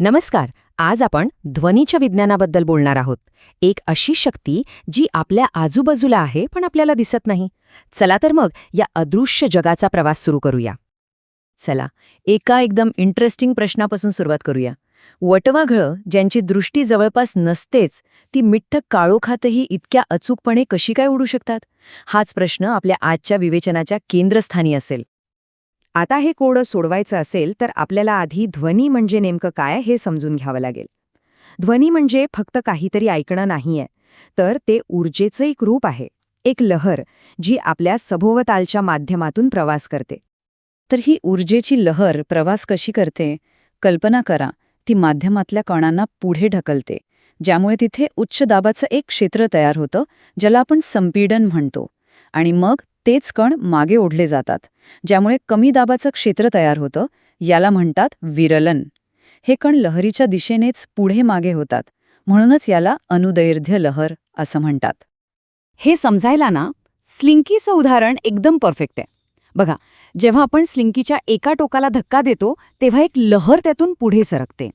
नमस्कार आज आपण ध्वनीच्या विज्ञानाबद्दल बोलणार आहोत. एक अशी शक्ती जी आपल्या आजूबाजूला आहे पण आपल्याला दिसत नाही. चला तर मग या अदृश्य जगाचा प्रवास सुरू करूया. चला एका एकदम इंटरेस्टिंग प्रश्नापासून सुरुवात करूया. वटवाघळं ज्यांची दृष्टी जवळपास नसतेच ती मिठ्ठ काळोखातही इतक्या अचूकपणे कशी काय उडू शकतात? हाच प्रश्न आपल्या आजच्या विवेचनाच्या केंद्रस्थानी असेल. आता हे कोडं सोडवायचं असेल तर आपल्याला आधी ध्वनी म्हणजे नेमकं काय हे समजून घ्यावं लागेल. ध्वनी म्हणजे फक्त काहीतरी ऐकणं नाहीये तर ते ऊर्जेचं एक रूप आहे एक लहर जी आपल्या सभोवतालच्या माध्यमातून प्रवास करते. तर ही ऊर्जेची लहर प्रवास कशी करते? कल्पना करा ती माध्यमातल्या कणांना पुढे ढकलते ज्यामुळे तिथे उच्च दाबाचं एक क्षेत्र तयार होतं ज्याला आपण संपीडन म्हणतो. आणि मग तेच कण मागे ओढले जातात ज्यामुळे कमी दाबाचं क्षेत्र तयार होतं याला म्हणतात विरलन. हे कण लहरीच्या दिशेनेच पुढे मागे होतात म्हणूनच याला अनुदैर्ध्य लहर असं म्हणतात. हे समजायला ना स्लिंकीचं उदाहरण एकदम परफेक्ट आहे. बघा जेव्हा आपण स्लिंकीच्या एका टोकाला धक्का देतो तेव्हा एक लहर त्यातून पुढे सरकते.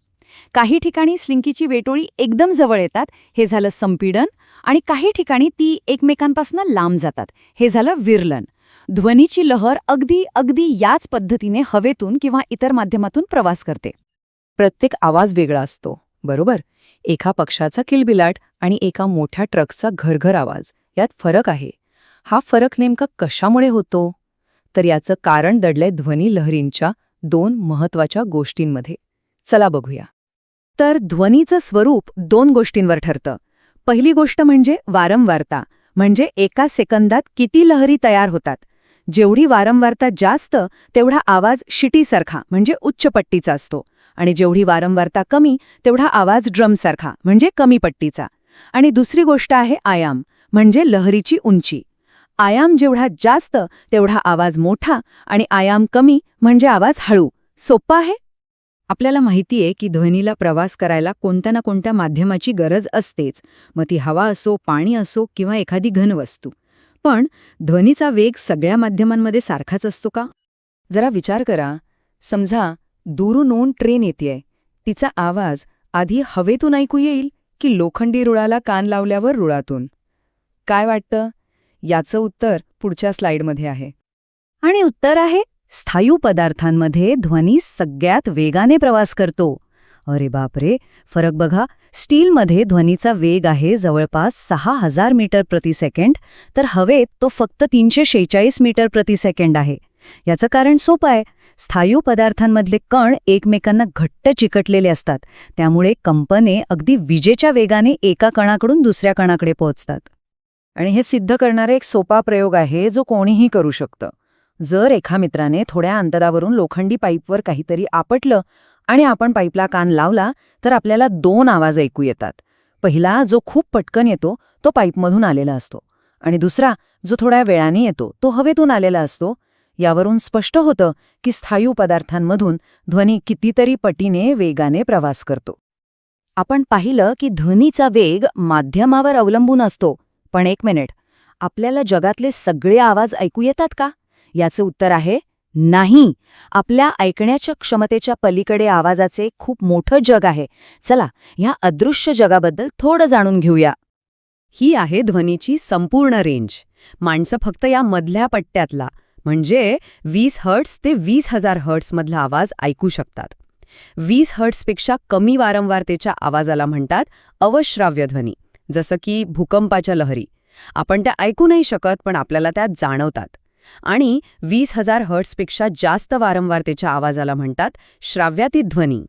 काही ठिकाणी स्लिंकीची वेटोळी एकदम जवळ येतात हे झालं संपीडन आणि काही ठिकाणी ती एकमेकांपासून लांब जातात हे झालं विरलन. ध्वनीची लहर अगदी अगदी याच पद्धतीने हवेतून किंवा इतर माध्यमातून प्रवास करते. प्रत्येक आवाज वेगळा असतो बरोबर? एका पक्षाचा किलबिलाट आणि एका मोठ्या ट्रकचा घरघर आवाज यात फरक आहे. हा फरक नेमका कशामुळे होतो? तर याचं कारण दडलंय ध्वनी लहरींच्या दोन महत्त्वाच्या गोष्टींमध्ये. चला बघूया. तर ध्वनीचं स्वरूप दोन गोष्टींवर ठरतं. पहिली गोष्ट म्हणजे वारंवारता म्हणजे एका सेकंदात किती लहरी तयार होतात. जेवढी वारंवारता जास्त तेवढा आवाज शिटीसारखा म्हणजे उच्च पट्टीचा असतो. आणि जेवढी वारंवारता कमी तेवढा आवाज ड्रमसारखा म्हणजे कमी पट्टीचा आणि दुसरी गोष्ट आहे आयाम म्हणजे लहरीची उंची. आयाम जेवढा जास्त तेवढा आवाज मोठा आणि आयाम कमी म्हणजे आवाज हळू. सोप्पा आहे? आपल्याला माहितीये की ध्वनीला प्रवास करायला कोणत्या ना कोणत्या माध्यमाची गरज असतेच. मग ती हवा असो पाणी असो किंवा एखादी घनवस्तू. पण ध्वनीचा वेग सगळ्या माध्यमांमध्ये सारखाच असतो का? जरा विचार करा. समजा दुरून ट्रेन येतेय. तिचा आवाज आधी हवेतून ऐकू येईल की लोखंडी रुळाला कान लावल्यावर रुळातून? काय वाटतं? याचं उत्तर पुढच्या स्लाइडमध्ये आहे. आणि उत्तर आहे? स्थायू पदार्थांमध्ये ध्वनी सगळ्यात वेगाने प्रवास करतो. अरे बापरे! फरक बघा स्टीलमध्ये ध्वनीचा वेग आहे जवळपास सहा हजार मीटर प्रति सेकंड तर हवेत तो फक्त तीनशे शेहेचाळीस मीटर प्रति सेकंड आहे. याचं कारण सोपं आहे. स्थायू पदार्थांमधले कण एकमेकांना घट्ट चिकटलेले असतात त्यामुळे कंपने अगदी विजेच्या वेगाने एका कणाकडून दुसऱ्या कणाकडे पोहोचतात. आणि हे सिद्ध करणारा एक सोपा प्रयोग आहे जो कोणीही करू शकतं. जर एका मित्राने थोड्या अंतरावरून लोखंडी पाईपवर काहीतरी आपटलं आणि आपण पाईपला कान लावला तर आपल्याला दोन आवाज ऐकू येतात. पहिला जो खूप पटकन येतो तो पाईपमधून आलेला असतो. आणि दुसरा जो थोड्या वेळाने येतो तो हवेतून आलेला असतो. यावरून स्पष्ट होतं की स्थायू पदार्थांमधून ध्वनी कितीतरी पटीने वेगाने प्रवास करतो. आपण पाहिलं की ध्वनीचा वेग माध्यमावर अवलंबून असतो. पण एक मिनिट आपल्याला जगातले सगळे आवाज ऐकू येतात का? याचं उत्तर आहे नाही. आपल्या ऐकण्याच्या क्षमतेच्या पलीकडे आवाजाचे खूप मोठं जग आहे. चला ह्या अदृश्य जगाबद्दल थोडं जाणून घेऊया. ही आहे ध्वनीची संपूर्ण रेंज. माणसं फक्त या मधल्या पट्ट्यातला म्हणजे वीस हर्ट्स ते वीस हजार हर्ट्समधला आवाज ऐकू शकतात. वीस हर्ट्सपेक्षा कमी वारंवारतेच्या आवाजाला म्हणतात अवश्राव्य ध्वनी जसं की भूकंपाच्या लहरी. आपण त्या ऐकू नाही शकत पण आपल्याला त्या जाणवतात. आणि वीस हजार हर्ट्सपेक्षा जास्त वारंवारतेच्या आवाजाला म्हणतात श्राव्याती ध्वनी.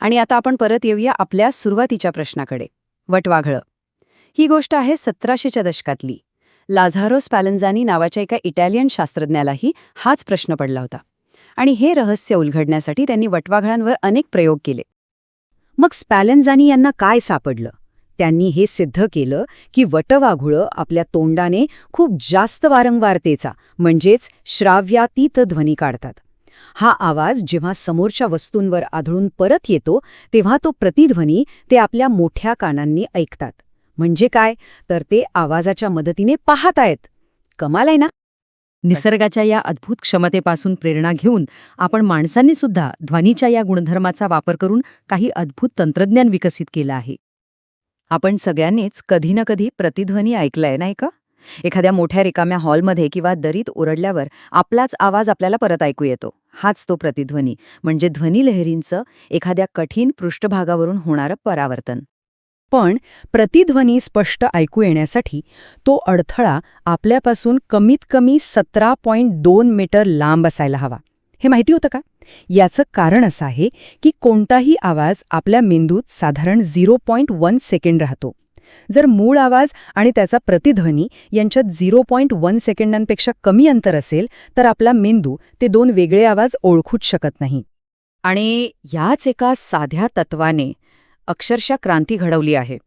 आणि आता आपण परत येऊया आपल्या सुरुवातीच्या प्रश्नाकडे. वटवाघळं. ही गोष्ट आहे सतराशेच्या दशकातली. लाझारो स्पॅलन्झानी नावाच्या एका इटालियन शास्त्रज्ञालाही हाच प्रश्न पडला होता. आणि हे रहस्य उलघडण्यासाठी त्यांनी वटवाघळांवर अनेक प्रयोग केले. मग स्पॅलन्झानी यांना काय सापडलं? त्यांनी हे सिद्ध केलं की वटवाघुळं आपल्या तोंडाने खूप जास्त वारंवारतेचा म्हणजेच श्राव्यातीत ध्वनी काढतात. हा आवाज जेव्हा समोरच्या वस्तूंवर आढळून परत येतो तेव्हा तो प्रतिध्वनी ते आपल्या मोठ्या कानांनी ऐकतात. म्हणजे काय? तर ते आवाजाच्या मदतीने पाहत आहेत. कमाल आहे ना? निसर्गाच्या या अद्भुत क्षमतेपासून प्रेरणा घेऊन आपण माणसांनी सुद्धा ध्वनीच्या या गुणधर्माचा वापर करून काही अद्भुत तंत्रज्ञान विकसित केलं आहे. आपण सगळ्यांनीच कधी ना कधी प्रतिध्वनी ऐकलाय नाही का? एखाद्या मोठ्या रिकाम्या हॉलमध्ये किंवा दरीत ओरडल्यावर आपलाच आवाज आपल्याला परत ऐकू येतो. हाच तो प्रतिध्वनी. म्हणजे ध्वनिलहरींचं एखाद्या कठीण पृष्ठभागावरून होणारं परावर्तन. पण प्रतिध्वनी स्पष्ट ऐकू येण्यासाठी तो अडथळा आपल्यापासून कमीत कमी सतरा पॉईंट दोन मीटर लांब असायला हवा. हे माहिती होतं का? याचं कारण असं आहे की कोणताही आवाज आपल्या मेंदूत साधारण झिरो पॉईंट वन सेकंड राहतो. जर मूळ आवाज आणि त्याचा प्रतिध्वनी यांच्यात झिरो पॉईंट वन सेकंडांपेक्षा कमी अंतर असेल तर आपला मेंदू ते दोन वेगळे आवाज ओळखूच शकत नाही. आणि याच एका साध्या तत्वाने अक्षरशः क्रांती घडवली आहे.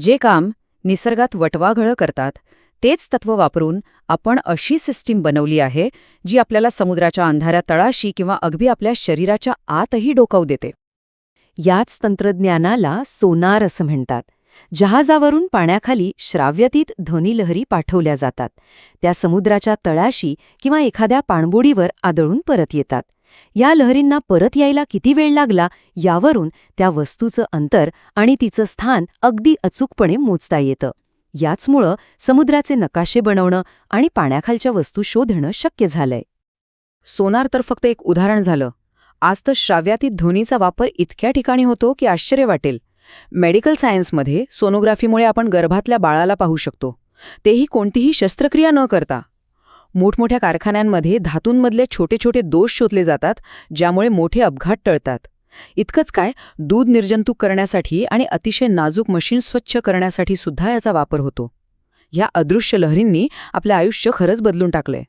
जे काम निसर्गात वटवाघळं करतात तेच तत्व वापरून आपण अशी सिस्टीम बनवली आहे जी आपल्याला समुद्राच्या अंधाऱ्या तळाशी किंवा अगदी आपल्या शरीराच्या आतही डोकावू देते. याच तंत्रज्ञानाला सोनार असं म्हणतात. जहाजावरून पाण्याखाली श्राव्यतीत ध्वनिलहरी पाठवल्या जातात. त्या समुद्राच्या तळाशी किंवा एखाद्या पाणबुडीवर आदळून परत येतात. या लहरींना परत यायला किती वेळ लागला यावरून त्या वस्तूचं अंतर आणि तिचं स्थान अगदी अचूकपणे मोजता येतं. याचमुळं समुद्राचे नकाशे बनवणं आणि पाण्याखालच्या वस्तू शोधणं शक्य झालंय. सोनार तर फक्त एक उदाहरण झालं. आज तर श्राव्यातीत ध्वनीचा वापर इतक्या ठिकाणी होतो की आश्चर्य वाटेल. मेडिकल सायन्समध्ये सोनोग्राफीमुळे आपण गर्भातल्या बाळाला पाहू शकतो. तेही कोणतीही शस्त्रक्रिया न करता. मोठमोठ्या कारखान्यांमध्ये धातूंमधले छोटे छोटे दोष शोधले जातात ज्यामुळे मोठे अपघात टळतात. इतकंच काय दूध निर्जंतुक करण्यासाठी आणि अतिशय नाजूक मशीन स्वच्छ करण्यासाठी सुद्धा याचा वापर होतो. ह्या अदृश्य लहरींनी आपलं आयुष्य खरंच बदलून टाकलंय.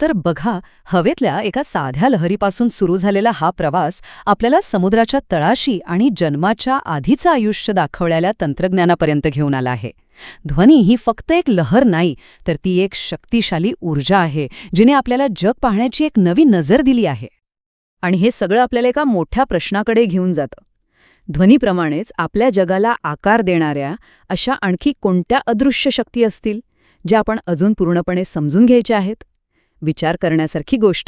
तर बघा हवेतल्या एका साध्या लहरीपासून सुरू झालेला हा प्रवास आपल्याला समुद्राच्या तळाशी आणि जन्माच्या आधीचं आयुष्य दाखवलेल्या तंत्रज्ञानापर्यंत घेऊन आला आहे. ध्वनी ही फक्त एक लहर नाही तर ती एक शक्तिशाली ऊर्जा आहे जिने आपल्याला जग पाहण्याची एक नवी नजर दिली आहे. आणि हे सगळं आपल्याला एका मोठ्या प्रश्नाकडे घेऊन जातं. ध्वनीप्रमाणेच आपल्या जगाला आकार देणाऱ्या अशा आणखी कोणत्या अदृश्य शक्ती असतील ज्या आपण अजून पूर्णपणे समजून घ्यायच्या आहेत? विचार करण्यासारखी गोष्ट